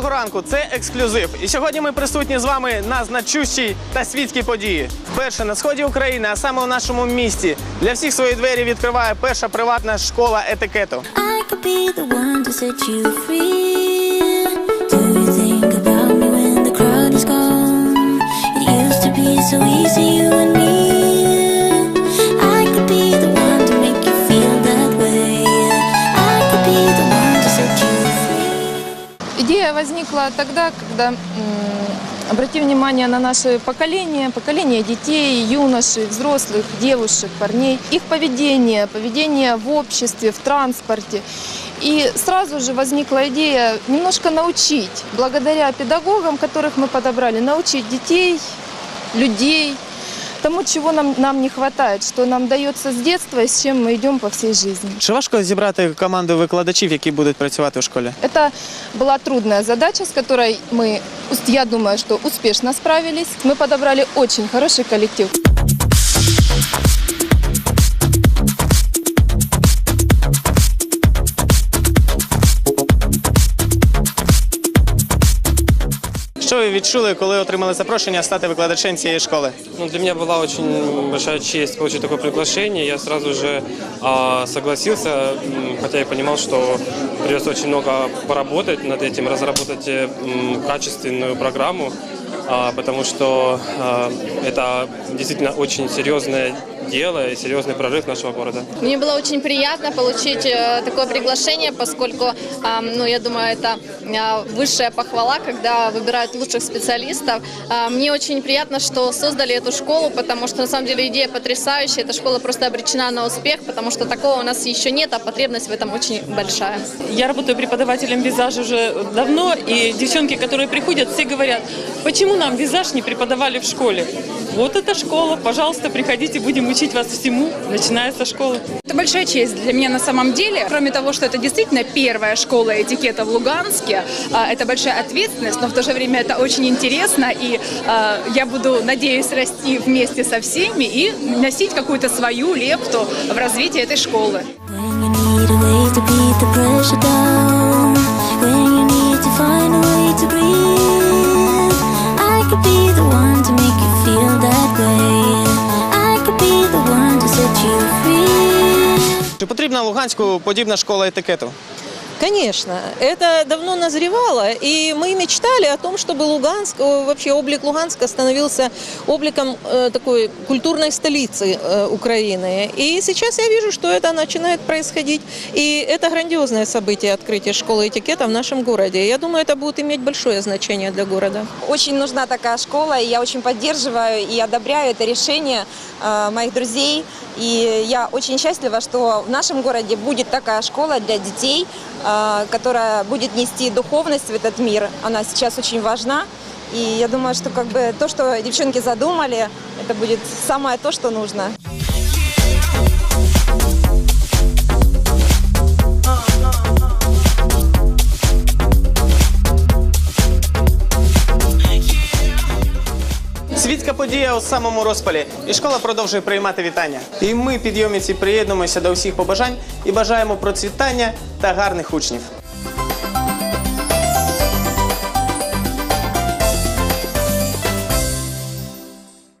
Доброго ранку, це ексклюзив. І сьогодні ми присутні з вами на значущій та світській події. Вперше на сході України, а саме у нашому місті, для всіх свої двері відкриває перша приватна школа етикету. I could Идея возникла тогда, когда обрати внимание на наше поколение, поколение детей, юношей, взрослых, девушек, парней, их поведение, поведение в обществе, в транспорте. И сразу же возникла идея немножко научить, благодаря педагогам, которых мы подобрали, научить детей, людей тому, чего нам, нам не хватает, что нам дается с детства и с чем мы идем по всей жизни. Чи важко зібрати команду викладачів, які будуть працювати у школі? Это была трудная задача, с которой мы, я думаю, что успешно справились. Мы подобрали очень хороший коллектив. Що ви відчули, коли отримали запрошення стати викладачем цієї школи? Ну, для меня была очень большая честь получить такое приглашение. Я сразу же а, согласился, м, хотя я понимал, что придется очень много поработать над этим, разработать э, м, качественную программу, а, потому что а, это действительно очень серьезное дело и серьезный прорыв нашего города. Мне было очень приятно получить э, такое приглашение, поскольку, ну, я думаю, это а, высшая похвала, когда выбирают лучших специалистов. А, Мне очень приятно, что создали эту школу, потому что, на самом деле, идея потрясающая. Эта школа просто обречена на успех, потому что такого у нас еще нет, а потребность в этом очень большая. Я работаю преподавателем визажа уже давно, и девчонки, которые приходят, все говорят, почему нам визаж не преподавали в школе? Вот эта школа, пожалуйста, приходите, будем учить вас всему, начиная со школы. Это большая честь для меня на самом деле. Кроме того, что это действительно первая школа этикета в Луганске, а, это большая ответственность, но в то же время это очень интересно, и а, я буду, надеюсь, расти вместе со всеми и носить какую-то свою лепту в развитие этой школы. When you need a way to beat the pressure down, Чи потрібна Луганську подібна школа етикету? Конечно, это давно назревало, и мы мечтали о том, чтобы Луганск, вообще облик Луганска становился обликом э, такой культурной столицы э, Украины. И сейчас я вижу, что это начинает происходить, и это грандиозное событие открытия школы этикета в нашем городе. Я думаю, это будет иметь большое значение для города. Очень нужна такая школа, и я очень поддерживаю и одобряю это решение э, моих друзей. И я очень счастлива, что в нашем городе будет такая школа для детей, э, которая будет нести духовность в этот мир. Она сейчас очень важна. И я думаю, что как бы то, что девчонки задумали, это будет самое то, что нужно. Світська подія у самому розпалі, і школа продовжує приймати вітання. І ми, підйомівці, приєднуємося до всіх побажань і бажаємо процвітання та гарних учнів.